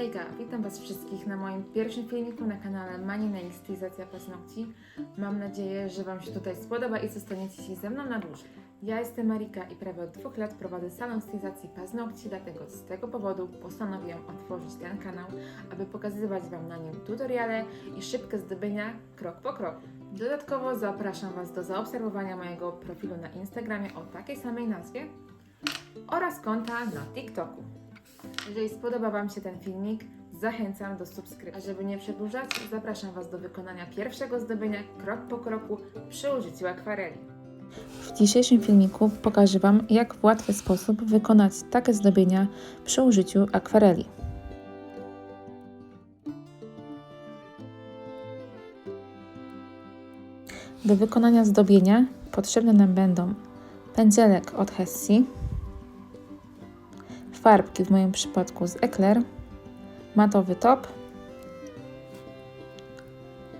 Hejka, witam Was wszystkich na moim pierwszym filmiku na kanale Nail Stylizacja Paznokci. Mam nadzieję, że Wam się tutaj spodoba i zostaniecie się ze mną na dłużej. Ja jestem Marika i prawie od dwóch lat prowadzę salon stylizacji paznokci, dlatego z tego powodu postanowiłam otworzyć ten kanał, aby pokazywać Wam na nim tutoriale i szybkie zdobienia krok po kroku. Dodatkowo zapraszam Was do zaobserwowania mojego profilu na Instagramie o takiej samej nazwie oraz konta na TikToku. Jeżeli spodoba Wam się ten filmik, zachęcam do subskrypcji. A żeby nie przedłużać, zapraszam Was do wykonania pierwszego zdobienia krok po kroku przy użyciu akwareli. W dzisiejszym filmiku pokażę Wam, jak w łatwy sposób wykonać takie zdobienia przy użyciu akwareli. Do wykonania zdobienia potrzebne nam będą pędzelek od Hessie, farbki w moim przypadku z Eclair, matowy top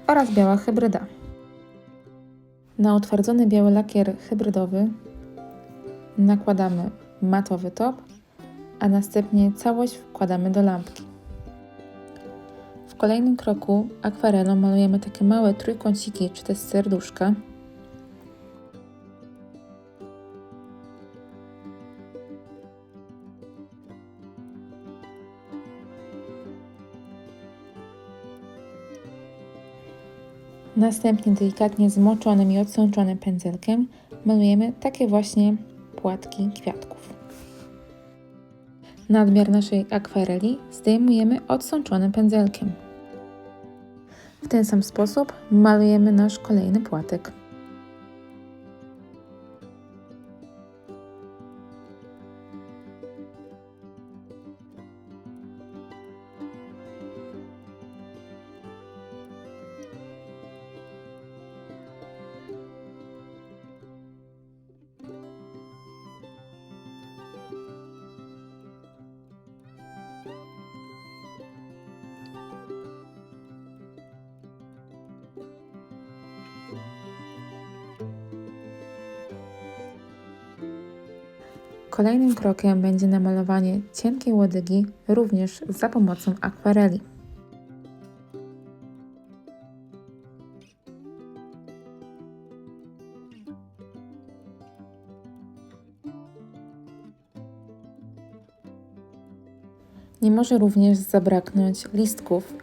oraz biała hybryda. Na utwardzony biały lakier hybrydowy nakładamy matowy top, a następnie całość wkładamy do lampki. W kolejnym kroku akwarelą malujemy takie małe trójkąciki czy też serduszka. Następnie delikatnie zmoczonym i odsączonym pędzelkiem malujemy takie właśnie płatki kwiatków. Nadmiar naszej akwareli zdejmujemy odsączonym pędzelkiem. W ten sam sposób malujemy nasz kolejny płatek. Kolejnym krokiem będzie namalowanie cienkiej łodygi, również za pomocą akwareli. Nie może również zabraknąć listków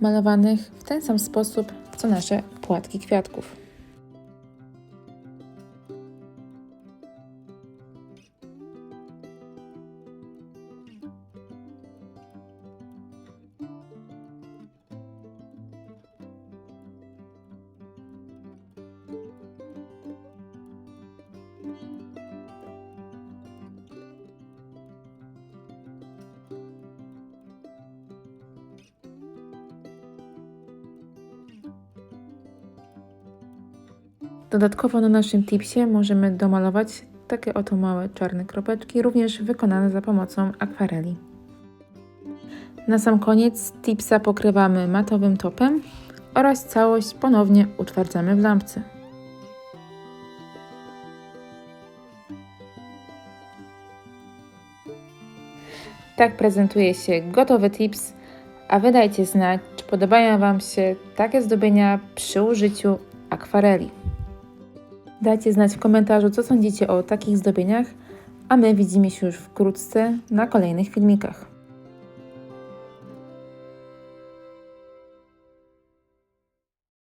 malowanych w ten sam sposób co nasze płatki kwiatków. Dodatkowo na naszym tipsie możemy domalować takie oto małe czarne kropeczki, również wykonane za pomocą akwareli. Na sam koniec tipsa pokrywamy matowym topem oraz całość ponownie utwardzamy w lampce. Tak prezentuje się gotowy tips, a wy dajcie znać, czy podobają Wam się takie zdobienia przy użyciu akwareli. Dajcie znać w komentarzu, co sądzicie o takich zdobieniach, a my widzimy się już wkrótce na kolejnych filmikach.